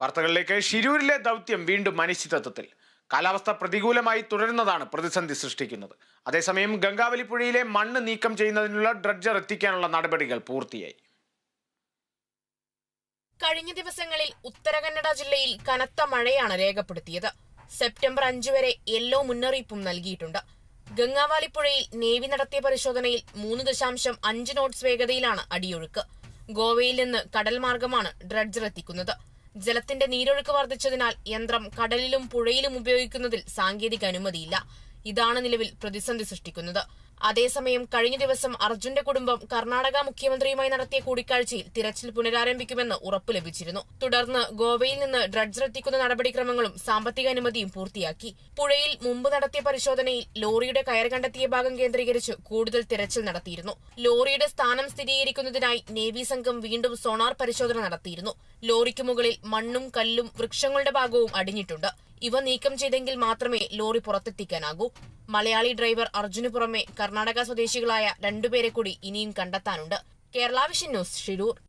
വാർത്തകളിലേക്ക് ഷിരൂരിലെ ദൗത്യം വീണ്ടും അനിശ്ചിതത്വത്തിൽ. കാലാവസ്ഥ പ്രതികൂലമായി തുടരുന്നതാണ് പ്രതിസന്ധി സൃഷ്ടിക്കുന്നത്. അതേസമയം ഗംഗാവലി പുഴയിലെ മണ്ണ് നീക്കം ചെയ്യുന്നതിനുള്ള ഡ്രഡ്ജർ എത്തിക്കാനുള്ള നടപടികൾ പൂർത്തിയായി. കഴിഞ്ഞ ദിവസങ്ങളിൽ ഉത്തരകന്നഡ ജില്ലയിൽ കനത്ത മഴയാണ് രേഖപ്പെടുത്തിയത്. സെപ്റ്റംബർ അഞ്ച് വരെ യെല്ലോ മുന്നറിയിപ്പും നൽകിയിട്ടുണ്ട്. ഗംഗാവാലി പുഴയിൽ നേവി നടത്തിയ പരിശോധനയിൽ മൂന്ന് ദശാംശം അഞ്ച് നോട്ട്സ് വേഗതയിലാണ് അടിയൊഴുക്ക്. ഗോവയിൽ നിന്ന് കടൽ മാർഗമാണ് ഡ്രഡ്ജർ എത്തിക്കുന്നത്. ജലത്തിന്റെ നീരൊഴുക്ക് വർദ്ധിച്ചതിനാൽ യന്ത്രം കടലിലും പുഴയിലും ഉപയോഗിക്കുന്നതിൽ സാങ്കേതിക അനുമതിയില്ല. ഇതാണ് നിലവിൽ പ്രതിസന്ധി സൃഷ്ടിക്കുന്നത്. അതേസമയം കഴിഞ്ഞ ദിവസം അർജുന്റെ കുടുംബം കർണാടക മുഖ്യമന്ത്രിയുമായി നടത്തിയ കൂടിക്കാഴ്ചയിൽ തിരച്ചിൽ പുനരാരംഭിക്കുമെന്ന് ഉറപ്പ് ലഭിച്ചിരുന്നു. തുടർന്ന് ഗോവയിൽ നിന്ന് ഡ്രഡ്ജർ എത്തിക്കുന്ന നടപടിക്രമങ്ങളും സാമ്പത്തിക അനുമതിയും പൂർത്തിയാക്കി. പുഴയിൽ മുമ്പ് നടത്തിയ പരിശോധനയിൽ ലോറിയുടെ കയർ കണ്ടെത്തിയ ഭാഗം കേന്ദ്രീകരിച്ച് കൂടുതൽ തിരച്ചിൽ നടത്തിയിരുന്നു. ലോറിയുടെ സ്ഥാനം സ്ഥിരീകരിക്കുന്നതിനായി നേവി സംഘം വീണ്ടും സോണാർ പരിശോധന നടത്തിയിരുന്നു. ലോറിക്ക് മുകളിൽ മണ്ണും കല്ലും വൃക്ഷങ്ങളുടെ ഭാഗവും അടിഞ്ഞിട്ടുണ്ട്. ഇവ നീക്കം ചെയ്തെങ്കിൽ മാത്രമേ ലോറി പുറത്തെത്തിക്കാനാകൂ. മലയാളി ഡ്രൈവർ അർജുന് പുറമെ കർണാടക സ്വദേശികളായ രണ്ടുപേരെ കൂടി ഇനിയും കണ്ടെത്താനുണ്ട്. Kerala vision news Shirur.